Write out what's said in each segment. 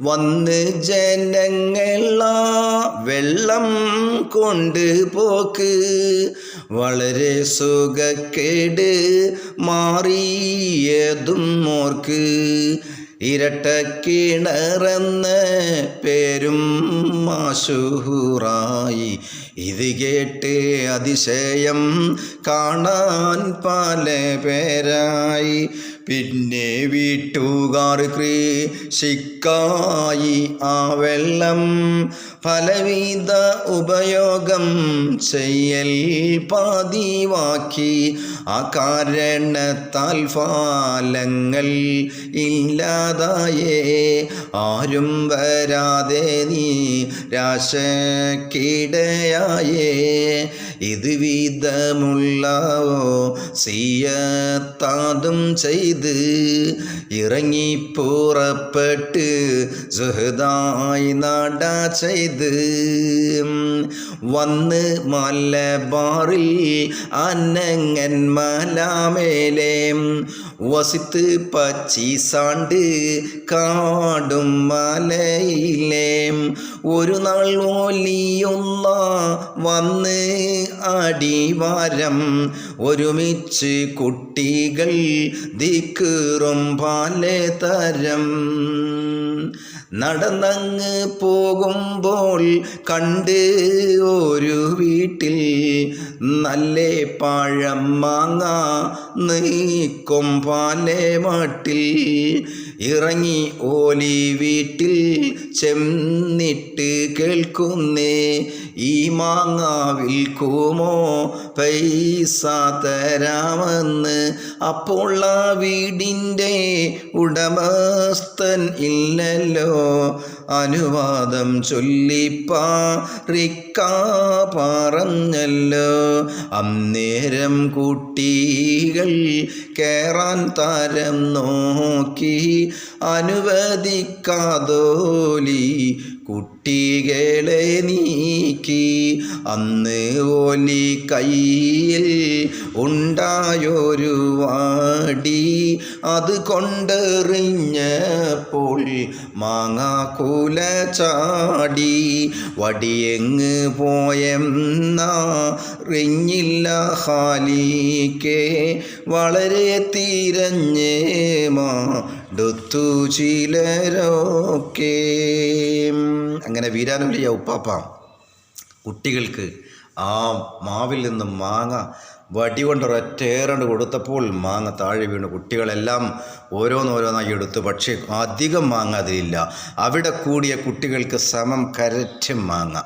വന്ന് ജനങ്ങളാ വെള്ളം കൊണ്ട് പോക്ക്. വളരെ സുഖക്കേട് മാറിയതും മോർക്ക്. ഇരട്ടക്കിണറെന്ന പേരും മാഷൂറായി ഇത് കേട്ട് അതിശയം കാണാൻ പല പേരായി. പിന്നെ വീട്ടുകാർ കൃഷിക്കായി ആ വെള്ളം പലവിധ ഉപയോഗം ചെയ്യൽ പതിവാക്കി. ആ കാരണത്താൽ ഫാലങ്ങൾ ഇല്ലാതായേ. ആരും വരാതെ നീ രാശക്കിടയായേ. ഇത് വിധമുള്ളവോ സിയത്താതും ചെയ്ത് ഇറങ്ങി പുറപ്പെട്ട് സുഹൃതായി നട ചെയ്ത്. വന്ന് മലബാറിൽ അന്നങ്ങൻ മലാമേലെ വസിത്ത് പച്ചീസാണ്ട് കാടും മലയിലെ ഒരു നാൾ ഓലിയൊന്ന വന്ന് അടിവാരം ഒരുമിച്ച് കുട്ടികൾ ദിക്കറും തരം നടന്നങ്ങ് പോകുമ്പോൾ കണ്ട് ഒരു വീട്ടിൽ നല്ല പഴം മാങ്ങ നീക്കും പാലേ മാട്ടിൽ ഇറങ്ങി ഓലി വീട്ടിൽ ചെന്നിട്ട് കേൾക്കുന്നേ ഈ മാങ്ങാവിൽ കൂമോ? പൈസ തരാമെന്ന് അപ്പോൾ ആ വീടിന്റെ ഉടമസ്ഥൻ ഇല്ലല്ലോ. അനുവാദം ചൊല്ലിപ്പാറിക്ക പറഞ്ഞല്ലോ. അന്നേരം കുട്ടികൾ കേറാൻ താരം നോക്കി അനുവദിക്കാതോലി കുട്ടികളെ നീക്കി. അന്ന് ഓലി കയ്യിൽ ഉണ്ടായൊരു വാടി അത് കൊണ്ടെറിഞ്ഞപ്പോൾ മാങ്ങാക്കൂല ചാടി. വടിയെങ്ങ് പോയെന്നറിഞ്ഞില്ല ഹാലിക്കെ വളരെ തിരഞ്ഞേ മാടുത്തു ചിലരൊക്കെ. അങ്ങനെ വീരാനുലിയ ഉപ്പാപ്പ കുട്ടികൾക്ക് ആ മാവിൽ നിന്നും മാങ്ങ വടി കൊണ്ടൊരൊറ്റേറണ്ട് കൊടുത്തപ്പോൾ മാങ്ങ താഴെ വീണു. കുട്ടികളെല്ലാം ഓരോന്നോരോന്നായി എടുത്തു. പക്ഷേ അധികം മാങ്ങ അതിലില്ല. അവിടെ കൂടിയ കുട്ടികൾക്ക് സമം കരറ്റ് മാങ്ങ.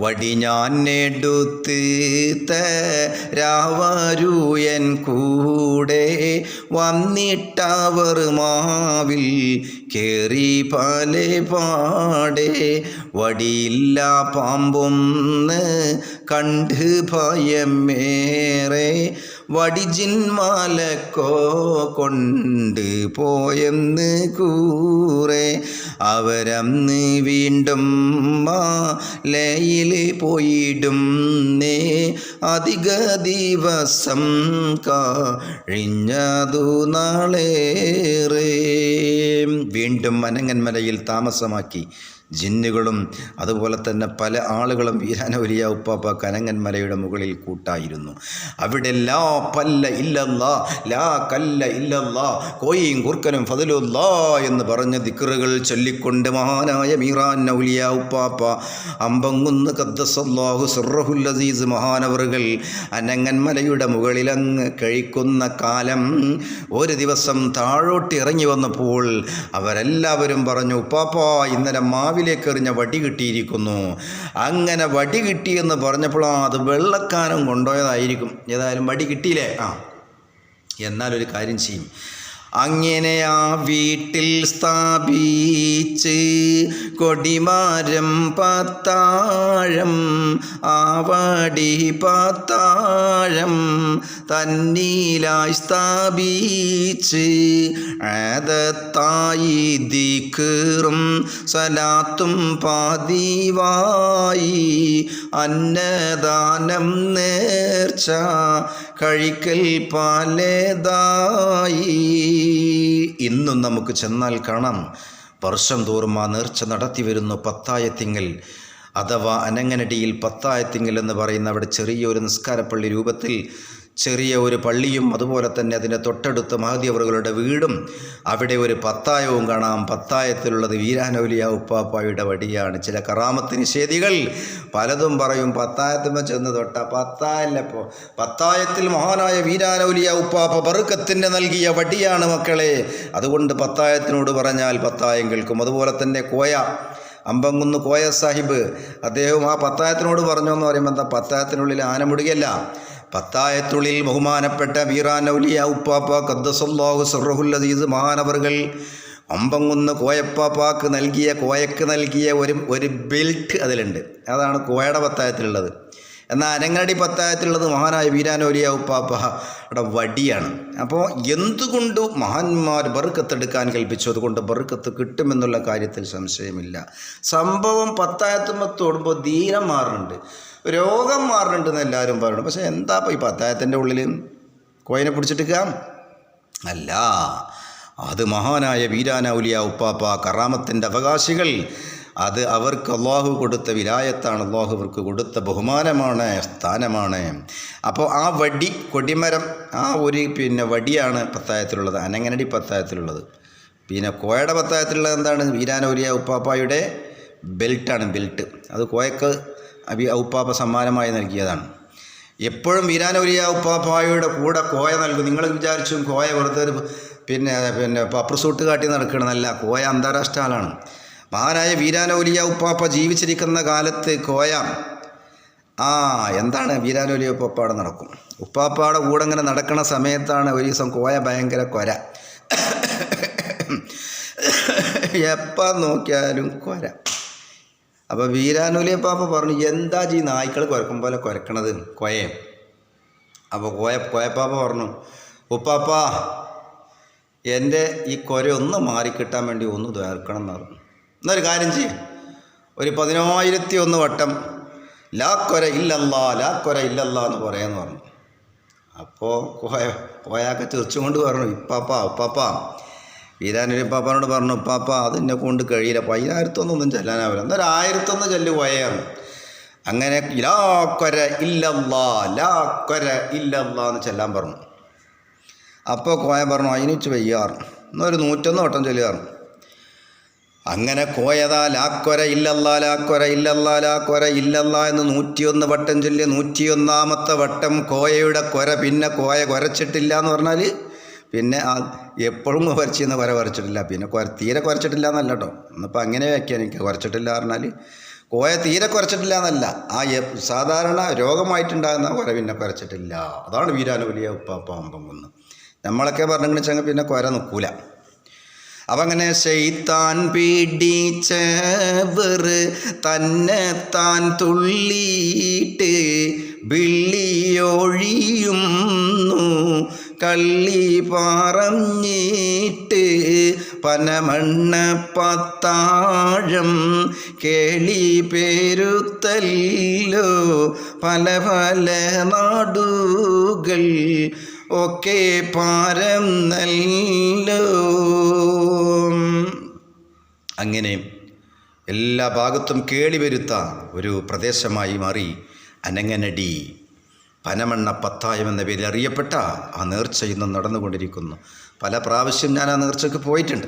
വടി ഞാൻ എടുത്ത് തരാവരൂയൻ കൂടെ വന്നിട്ടവർ മാവിൽ കേറി പല പാടെ. വടിയില്ല പാമ്പൊന്ന് കണ്ട് ഭയമേറെ വടിജിന്മാലക്കോ കൊണ്ട് പോയെന്ന് കൂറെ അവരന്ന് വീണ്ടും മാലയിൽ പോയിടും നേ അധിക ദിവസം കഴിഞ്ഞതു നാളേറെ. വീണ്ടും മനങ്ങന്മലയിൽ താമസമാക്കി. ജിന്നുകളും അതുപോലെ തന്നെ പല ആളുകളും വീരാനൗലിയ ഉപ്പാപ്പ കനങ്ങന്മലയുടെ മുകളിൽ കൂട്ടായിരുന്നു. അവിടെ ലാ പല്ല ഇല്ലല്ലാ ലാ കല്ല ഇല്ലല്ലാ കോയും കുർക്കനും ഫതിലുല്ലാ എന്ന് പറഞ്ഞ ദിക്കറുകൾ ചൊല്ലിക്കൊണ്ട് മഹാനായ മീറാൻ നൗലിയ ഉപ്പാപ്പ അമ്പങ്ങുന്ന് കദ്ദസല്ലാഹു സുറഹുല്ലസീസ് അസീസ് മഹാനവറുകൾ അനങ്ങന്മലയുടെ മുകളിലങ്ങ് കഴിക്കുന്ന കാലം ഒരു ദിവസം താഴോട്ട് ഇറങ്ങി വന്നപ്പോൾ അവരെല്ലാവരും പറഞ്ഞു ഉപ്പാപ്പ ഇന്നലെ മാവിലേക്ക് എറിഞ്ഞ വടി കിട്ടിയിരിക്കുന്നു. അങ്ങനെ വടി കിട്ടിയെന്ന് പറഞ്ഞപ്പോഴാണ് അത് വെള്ളക്കാനം കൊണ്ടുപോയതായിരിക്കും. ഏതായാലും വടി കിട്ടിയില്ലേ? ആ. എന്നാലൊരു കാര്യം ചെയ്യും. അങ്ങനെ ആ വീട്ടിൽ സ്ഥാപിച്ച് കൊടിമാരം പത്താഴം ആവാടി പത്താഴം തന്നീലായി സ്ഥാപിച്ച് ആദത്തായി ദിക്കറും സലാത്തും പതിവായി അന്നദാനം നേർച്ച കഴിക്കൽ പാലേതായി. ഇന്നും നമുക്ക് ചെന്നാൽ കാണാം. വർഷം തോറും ആ നേർച്ച നടത്തി വരുന്നു പത്തായത്തിങ്കൽ. അഥവാ അനങ്ങനടിയിൽ പത്തായത്തിങ്കൽ എന്ന് പറയുന്ന അവിടെ ചെറിയൊരു നിസ്കാരപ്പള്ളി രൂപത്തിൽ ചെറിയ ഒരു പള്ളിയും അതുപോലെ തന്നെ അതിന്റെ തൊട്ടടുത്ത് മഹദിയവറുകളുടെ വീടും അവിടെ ഒരു പത്തായവും കാണാം. പത്തായത്തിലുള്ളത് വീരാനൗലിയ ഉപ്പാപ്പായുടെ വടിയാണ്. ചില കറാമത്ത് നിഷേധികൾ പലതും പറയും പത്തായത്തുമ്പോൾ ചെന്ന് തൊട്ട പത്തായല്ലപ്പോൾ പത്തായത്തിൽ മഹാനായ വീരാനൗലിയ ഉപ്പാപ്പ ബറുക്കത്തിന്റെ നൽകിയ വടിയാണ് മക്കളെ. അതുകൊണ്ട് പത്തായത്തിനോട് പറഞ്ഞാൽ പത്തായം കേൾക്കും. അതുപോലെ തന്നെ കോയ അമ്പങ്കുന്ന് കോയ സാഹിബ് അദ്ദേഹം ആ പത്തായത്തിനോട് പറഞ്ഞു എന്ന് പറയുമ്പോൾ എന്താ പത്തായത്തിനുള്ളിൽ ആന മുടുകയല്ല. പത്തായത്തുള്ളിൽ ബഹുമാനപ്പെട്ട വീറാനൗലിയ ഉപ്പാപ്പ ഖദ്ദസല്ലാഹു സർറഹുല്ലദീസ് മഹാനവറുകൾ അമ്പങ്കുന്ന് കോയപ്പാപ്പാക്ക് നൽകിയ കോയക്ക് നൽകിയ ഒരു ഒരു ബെൽറ്റ് അതിലുണ്ട്. അതാണ് കോയയുടെ പത്തായത്തിലുള്ളത്. എന്നാൽ അരങ്ങടി പത്തായത്തിലുള്ളത് മഹാനായ വീരാനോലിയ ഉപ്പാപ്പയുടെ വടിയാണ്. അപ്പോൾ എന്തുകൊണ്ട് മഹാന്മാർ ബറുക്കത്തെടുക്കാൻ കൽപ്പിച്ചു? അതുകൊണ്ട് ബറുക്കത്ത് കിട്ടുമെന്നുള്ള കാര്യത്തിൽ സംശയമില്ല. സംഭവം പത്തായത്തുമ്പോൾ തൊടുമ്പോൾ ധീരം മാറുന്നുണ്ട്. രോഗം മാറുന്നുണ്ടെന്ന് എല്ലാവരും പറയുന്നു. പക്ഷേ എന്താ ഇപ്പോൾ ഈ പത്തായത്തിന്റെ ഉള്ളിൽ കോയിനെ പിടിച്ചിട്ടിക്കാം അല്ല അത് മഹാനായ വീരാനൗലിയ ഉപ്പാപ്പ കറാമത്തിന്റെ അവകാശികൾ. അത് അവർക്ക് അള്ളാഹു കൊടുത്ത വിലായത്താണ്. അള്ളാഹു അവർക്ക് കൊടുത്ത ബഹുമാനമാണ് സ്ഥാനമാണ്. അപ്പോൾ ആ വടി കൊടിമരം ആ ഒരു പിന്നെ വടിയാണ് പത്തായത്തിലുള്ളത്. അനങ്ങനടി പത്തായത്തിലുള്ളത്. പിന്നെ കോയയുടെ പത്തായത്തിലുള്ളത് എന്താണ്? വീരാനൗലിയ ഉപ്പാപ്പായുടെ ബെൽറ്റാണ് ബെൽറ്റ്. അത് കോയക്ക് അബി ഔപ്പാപ്പ സമ്മാനമായി നൽകിയതാണ്. എപ്പോഴും വീരാനൗലിയ ഉപ്പാപ്പായുടെ കൂടെ കോയ നൽകും. നിങ്ങൾ വിചാരിച്ചും കോയ വെറുതെ പിന്നെ പിന്നെ പപ്രസൂട്ട് കാട്ടി നടക്കണമെന്നല്ല കോയ അന്താരാഷ്ട്ര ആളാണ്. മഹാനായ വീരാനൗലിയ ഉപ്പാപ്പ ജീവിച്ചിരിക്കുന്ന കാലത്ത് കോയ ആ എന്താണ് വീരാനൗലിയ ഉപ്പാപ്പാടെ നടക്കും? ഉപ്പാപ്പാടെ കൂടെ ഇങ്ങനെ നടക്കുന്ന സമയത്താണ് ഒരു ദിവസം കോയ ഭയങ്കര കൊര. എപ്പം നോക്കിയാലും കൊര. അപ്പോൾ വീരാനുലിയ പാപ്പ പറഞ്ഞു എന്താ ജീ നായ്ക്കൾ കുരക്കും പോലെ കുരക്കണത്? കൊയം. അപ്പോൾ കോയ കോയപ്പാപ്പ പറഞ്ഞു ഉപ്പാപ്പ എന്റെ ഈ കൊര ഒന്ന് മാറിക്കിട്ടാൻ വേണ്ടി ഒന്ന് തീർക്കണം എന്ന് പറഞ്ഞു. എന്നൊരു കാര്യം ചെയ്യും. ഒരു പതിനായിരത്തി ഒന്ന് വട്ടം ലാ കൊര ഇല്ലല്ലാ ലാ കൊര ഇല്ലല്ലാ എന്ന് പറയാന്ന് പറഞ്ഞു. അപ്പോൾ കോയ കോയാക്ക ചിരിച്ചുകൊണ്ട് പറഞ്ഞു ഇപ്പാപ്പ ഉപ്പാപ്പ വീരാനൊരു പാപ്പാനോട് പറഞ്ഞു പാപ്പ അതിനെ കൊണ്ട് കഴിയില്ല. പതിനായിരത്തൊന്നൊന്നും ചെല്ലാനാവില്ല. എന്നാൽ ആയിരത്തൊന്ന് ചെല്ലു പോയാണ് അങ്ങനെ ലാക്കൊര ഇല്ലല്ലാ ലാക്കൊര ഇല്ലല്ലാ എന്ന് ചെല്ലാൻ പറഞ്ഞു. അപ്പോൾ കോയ പറഞ്ഞു അതിനിച്ച് വയ്യാറ്. എന്നൊരു നൂറ്റൊന്ന് വട്ടം ചൊല്ലുകാറും. അങ്ങനെ കോയതാ ലാക്കൊര ഇല്ലല്ലാ ലാക്കൊര ഇല്ലല്ലാ ലാക്കൊര ഇല്ലല്ലാ എന്ന് നൂറ്റിയൊന്ന് വട്ടം ചൊല്ലി നൂറ്റിയൊന്നാമത്തെ വട്ടം കോയയുടെ കൊര പിന്നെ കോയ കുരച്ചിട്ടില്ല എന്ന് പറഞ്ഞാൽ പിന്നെ എപ്പോഴും കുരച്ചിരുന്ന കുര കുരച്ചിട്ടില്ല. പിന്നെ തീരെ കുരച്ചിട്ടില്ല എന്നല്ല കേട്ടോ ഇന്നിപ്പോൾ അങ്ങനെ വ്യാഖ്യാനിക്കുക കുരച്ചിട്ടില്ല പറഞ്ഞാൽ കോയ തീരെ കുറച്ചിട്ടില്ല എന്നല്ല ആ സാധാരണ രോഗമായിട്ടുണ്ടാകുന്ന കുര പിന്നെ കുറച്ചിട്ടില്ല അതാണ് വീരാനുലിയ ഉപ്പാപ്പാമ്പം കൊന്ന്. നമ്മളൊക്കെ പറഞ്ഞെങ്കിൽ പിന്നെ കുര നിൽക്കൂല അപ്പം അങ്ങനെ ചെയ്ത്താൻ വെറ് തന്നെ താൻ തുള്ളിയിട്ട് വിള്ളിയൊഴിയുന്നു കള്ളി പറഞ്ഞിട്ട് പനമണ്ണ പത്താഴം കേളി പേരുത്തല്ലോ. പല പല നാടുകൾ ഒക്കെ പാരം നല്ലോ. അങ്ങനെ എല്ലാ ഭാഗത്തും കേളി വരുത്ത ഒരു പ്രദേശമായി മാറി അനങ്ങനടി. പനമണ്ണ പത്തായം എന്ന പേരിൽ അറിയപ്പെട്ട ആ നേർച്ച ഇന്നും നടന്നുകൊണ്ടിരിക്കുന്നു. പല പ്രാവശ്യം ഞാൻ ആ നേർച്ചയ്ക്ക് പോയിട്ടുണ്ട്.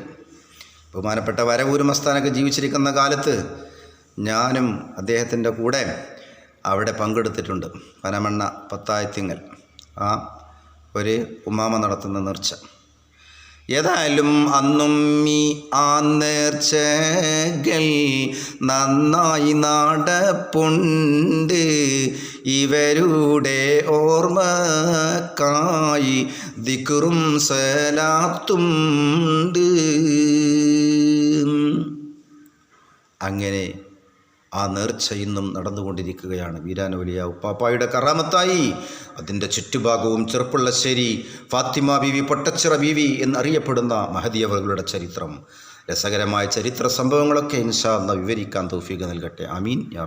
ബഹുമാനപ്പെട്ട വരവൂര് മസ്താനൊക്കെ ജീവിച്ചിരിക്കുന്ന കാലത്ത് ഞാനും അദ്ദേഹത്തിന്റെ കൂടെ അവിടെ പങ്കെടുത്തിട്ടുണ്ട്. പനമണ്ണ പത്തായത്തിങ്ങൽ. ആ ഒരു ഉമ്മാമ നടത്തുന്ന നേർച്ച. ഏതായാലും അന്നും ഈ ആ നേർച്ചകൾ നന്നായി നടപ്പുണ്ട്. ഇവരുടെ ഓർമ്മക്കായി ദിക്കുറും സലാത്തുണ്ട്. അങ്ങനെ ആ നേർച്ച ഇന്നും നടന്നുകൊണ്ടിരിക്കുകയാണ്. വീരാനവലിയ ഉപ്പാപ്പായുടെ കറാമത്തായി. അതിന്റെ ചുറ്റുഭാഗവും ചെറുപ്പുള്ളശ്ശേരി ഫാത്തിമ ബീവി പൊട്ടച്ചിറ ബീവി എന്നറിയപ്പെടുന്ന മഹദിയവകളുടെ ചരിത്രം. രസകരമായ ചരിത്ര സംഭവങ്ങളൊക്കെ ഇൻഷാ എന്ന വിവരിക്കാൻ തൗഫീഖ് നൽകട്ടെ. അമീൻ യാ